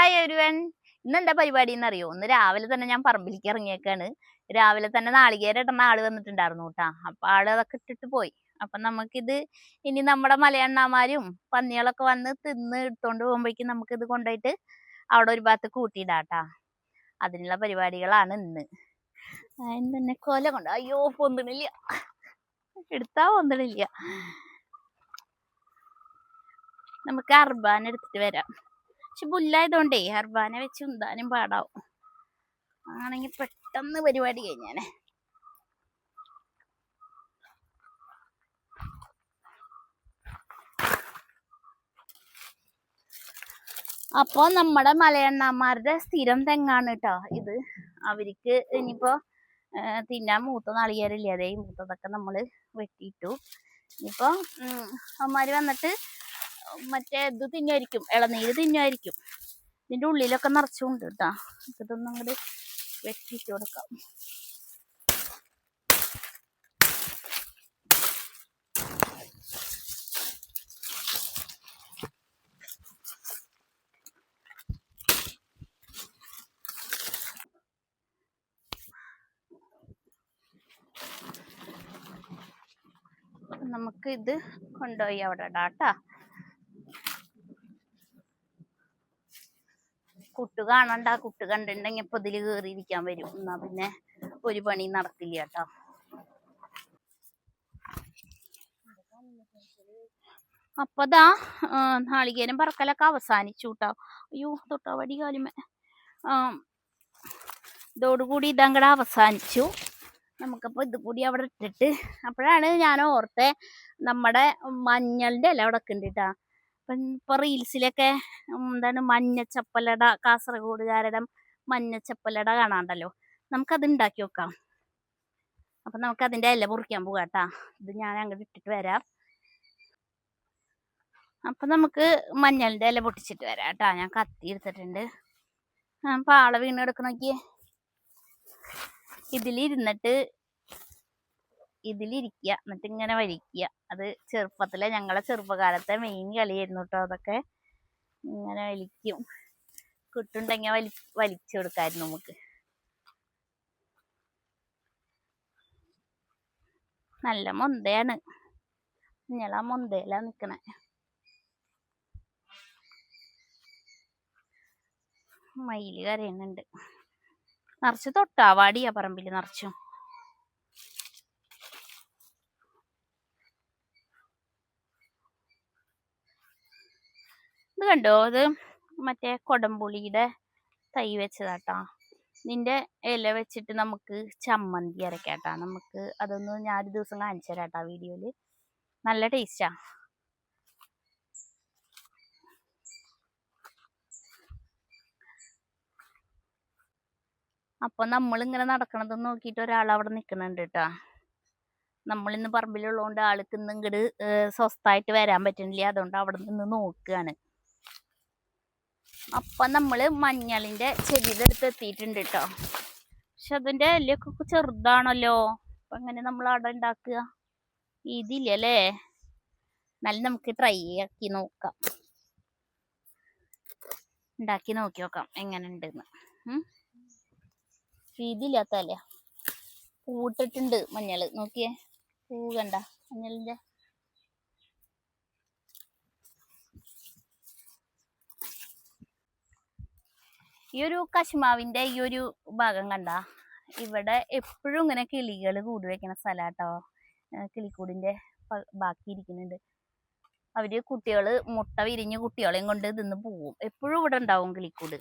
Hi ഒരുവൻ ഇന്ന് എന്താ പരിപാടി എന്നറിയോ ഒന്ന് രാവിലെ തന്നെ ഞാൻ പറമ്പിലേക്ക് ഇറങ്ങിയേക്കാണ്. രാവിലെ തന്നെ നാളികേരം ഇടുന്ന ആൾ വന്നിട്ടുണ്ടായിരുന്നു കേട്ടാ അപ്പൊ ആൾ അതൊക്കെ ഇട്ടിട്ട് പോയി. അപ്പൊ നമുക്കിത് ഇനി നമ്മുടെ മലയണ്ണാമാരും പന്നികളൊക്കെ വന്ന് തിന്ന് എടുത്തോണ്ട് പോകുമ്പോഴേക്കും നമുക്ക് ഇത് കൊണ്ടുപോയിട്ട് അവിടെ ഒരു ഭാഗത്ത് കൂട്ടിയിടാട്ടാ അതിനുള്ള പരിപാടികളാണ് ഇന്ന്. തന്നെ കൊല കൊണ്ട് അയ്യോ പൊന്തണില്ല. എടുത്താ പൊന്തണില്ല. നമുക്ക് അർബാൻ എടുത്തിട്ട് വരാം. പക്ഷെ പുല്ലായതുകൊണ്ടേ ഹർബാനെ വെച്ച് ഉന്താനും പാടാവും. ആണെങ്കിൽ പെട്ടെന്ന് പരിപാടി കഴിഞ്ഞാനെ അപ്പൊ നമ്മുടെ മലയണ്ണാമാരുടെ സ്ഥിരം തെങ്ങാണ് കേട്ടോ ഇത്. അവർക്ക് ഇനിയിപ്പോ തിന്നാൻ മൂത്ത നാളികേരല്ലേ അതേ മൂത്തതൊക്കെ നമ്മൾ വെട്ടിയിട്ടു. ഇനിയിപ്പോ ഉം, അമ്മമാര് വന്നിട്ട് മറ്റേ ഇത് തിന്നായിരിക്കും. ഇളനീര് തിന്നായിരിക്കും. ഇതിന്റെ ഉള്ളിലൊക്കെ നിറച്ചുണ്ട് കേട്ടാ ഇതൊന്നും അങ്ങോട്ട് വെട്ടിട്ട് കൊടുക്കാം. നമുക്ക് ഇത് കൊണ്ടുപോയി അവിടെ ഇടാട്ടാ കുട്ടു കാണണ്ട കുട്ടു കണ്ടിട്ടുണ്ടെങ്കിൽ ഇപ്പൊ ഇതിൽ കേറിയിരിക്കാൻ വരും. എന്നാ പിന്നെ ഒരു പണി നടക്കില്ല കേട്ടോ. അപ്പതാ നാളികേരം പറക്കലൊക്കെ അവസാനിച്ചു കേട്ടോ അയ്യോ തൊട്ടാവടി കാലുമേ ഇതോടുകൂടി ഇതങ്ങടെ അവസാനിച്ചു. നമുക്കപ്പോൾ ഇത് കൂടി അവിടെ ഇട്ടിട്ട് അപ്പോഴാണ് ഞാൻ ഓർത്തെ നമ്മുടെ മഞ്ഞളിന്റെ ഇല അവിടെ ഉണ്ട് കേട്ടാ ഇപ്പൊ റീൽസിലൊക്കെ എന്താണ് മഞ്ഞച്ചപ്പലട കാസർഗോഡുകാരുടെ മഞ്ഞച്ചപ്പലട കാണാണ്ടല്ലോ. നമുക്കത് ഉണ്ടാക്കി വെക്കാം. അപ്പൊ നമുക്ക് അതിന്റെ ഇല മുറിക്കാൻ പോകാട്ടാ ഇത് ഞാൻ അങ്ങോട്ട് ഇട്ടിട്ട് വരാം. അപ്പൊ നമുക്ക് മഞ്ഞളിന്റെ ഇല പൊട്ടിച്ചിട്ട് വരാം കേട്ടാ ഞാൻ കത്തി എടുത്തിട്ടുണ്ട്. പാള വീണ് കിടക്കണോക്കിയേ ഇതിലിരുന്നിട്ട് ഇതിലിരിക്കുക എന്നിട്ട് ഇങ്ങനെ വലിക്കുക അത് ചെറുപ്പത്തിലെ ഞങ്ങളെ ചെറുപ്പകാലത്തെ മെയിൻ കളിയായിരുന്നു കേട്ടോ അതൊക്കെ. ഇങ്ങനെ വലിക്കും. കിട്ടുണ്ടെങ്കിൽ വലി വലിച്ചു കൊടുക്കായിരുന്നു നമുക്ക്. നല്ല മൊന്തയാണ്. ഞങ്ങളാ മൊന്തയിലാ നിക്കണേ. മയിൽ കരയുന്നുണ്ട്. നിറച്ച് തൊട്ടാവാടിയാ പറമ്പിൽ നിറച്ചും. കണ്ടോ? അത് മറ്റേ കൊടംപുളിയുടെ തൈ വെച്ചതാട്ടാ. നിന്റെ ഇല വെച്ചിട്ട് നമുക്ക് ചമ്മന്തി അരക്കാട്ടാ. നമുക്ക് അതൊന്ന് ഞാൻ ഒരു ദിവസം കാണിച്ചു തരാട്ടാ വീഡിയോയിൽ. നല്ല ടേസ്റ്റാ. അപ്പൊ നമ്മളിങ്ങനെ നടക്കണത് നോക്കിയിട്ട് ഒരാൾ അവിടെ നിക്കണുണ്ട് കേട്ടോ നമ്മളിന്ന് പറമ്പിലുള്ളതുകൊണ്ട് ആൾക്ക് ഇന്ന് ഇങ്ങട് സ്വസ്ഥായിട്ട് വരാൻ പറ്റുന്നില്ല അതുകൊണ്ട് അവിടെ നിന്ന് നോക്കുകയാണ് അപ്പൊ നമ്മൾ മഞ്ഞളിന്റെ ചെടി എടുത്ത് എത്തിയിട്ടുണ്ട് കേട്ടോ പക്ഷെ അതിന്റെ ഇലയൊക്കെ ചെറുതാണല്ലോ. അപ്പൊ എങ്ങനെ നമ്മൾ അവിടെ ഉണ്ടാക്കുക? ഇതില്ലല്ലേ എന്നാലും നമുക്ക് ട്രൈ ആക്കി നോക്കാം. ഉണ്ടാക്കി നോക്കി നോക്കാം എങ്ങനെ ഉണ്ടെന്ന്. ഇതില്ലാത്ത അല്ലേ പൂട്ടിട്ടുണ്ട് മഞ്ഞൾ നോക്കിയേ. പൂ കണ്ട മഞ്ഞളിന്റെ ഈ ഒരു കശുമാവിന്റെ ഈ ഒരു ഭാഗം കണ്ട ഇവിടെ എപ്പോഴും ഇങ്ങനെ കിളികൾ കൂടി വെക്കണ സ്ഥലാട്ടോ. കിളിക്കൂടിന്റെ ബാക്കി ഇരിക്കുന്നുണ്ട്. അവർ കുട്ടികൾ മുട്ട വിരിഞ്ഞ് കുട്ടികളെയും കൊണ്ട് ഇതിന്ന് പോവും. എപ്പോഴും ഇവിടെ ഉണ്ടാവും കിളിക്കൂട്.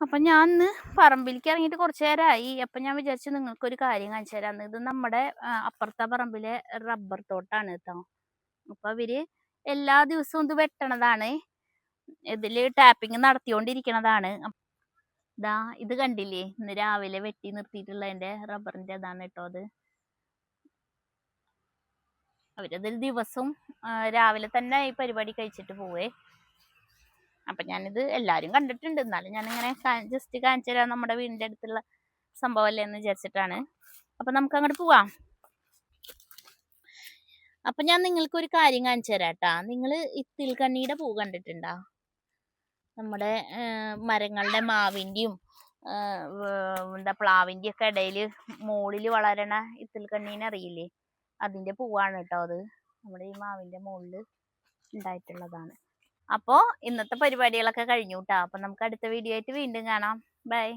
അപ്പൊ ഞാൻ ഇന്ന് പറമ്പിലേക്ക് ഇറങ്ങിയിട്ട് കുറച്ചു നേരമായി അപ്പൊ ഞാൻ വിചാരിച്ചു നിങ്ങൾക്കൊരു കാര്യം കാണിച്ചു തരാമെന്ന് ഇത് നമ്മുടെ അപ്പുറത്തെ പറമ്പിലെ റബ്ബർ തോട്ടാണ് കേട്ടോ അപ്പൊ അവർ എല്ലാ ദിവസവും ഇത് വെട്ടണതാണ്. ഇതിൽ ടാപ്പിംഗ് നടത്തിക്കൊണ്ടിരിക്കണതാണ്. ദാ ഇത് കണ്ടില്ലേ? ഇന്ന് രാവിലെ വെട്ടി നിർത്തിയിട്ടുള്ളതിന്റെ റബ്ബറിന്റെ അതാണ് കേട്ടോ അത്. അവരതിൽ ദിവസവും രാവിലെ തന്നെ ഈ പരിപാടി കഴിച്ചിട്ട് പോവേ. അപ്പൊ ഞാനിത് എല്ലാരും കണ്ടിട്ടുണ്ട്. എന്നാലും ഞാനിങ്ങനെ ജസ്റ്റ് കാണിച്ചു തരാം നമ്മുടെ വീടിന്റെ അടുത്തുള്ള സംഭവമല്ലേ എന്ന് വിചാരിച്ചിട്ടാണ്. അപ്പൊ നമുക്ക് അങ്ങോട്ട് പോവാം. അപ്പൊ ഞാൻ നിങ്ങൾക്ക് ഒരു കാര്യം കാണിച്ചു തരാട്ടാ നിങ്ങൾ ഇത്തിൽ കണ്ണിയുടെ പൂ കണ്ടിട്ടുണ്ടോ? നമ്മുടെ മരങ്ങളുടെ മാവിന്റെയും എന്താ പ്ലാവിന്റെ ഒക്കെ ഇടയിൽ മുകളിൽ വളരണ ഇത്തിൽ കണ്ണീനെ അറിയില്ലേ? അതിന്റെ പൂവാണ് കേട്ടോ അത്. നമ്മുടെ ഈ മാവിന്റെ മുകളിൽ ഉണ്ടായിട്ടുള്ളതാണ്. അപ്പോ ഇന്നത്തെ പരിപാടികളൊക്കെ കഴിഞ്ഞു കേട്ടോ അപ്പൊ നമുക്ക് അടുത്ത വീഡിയോ ആയിട്ട് വീണ്ടും കാണാം. ബൈ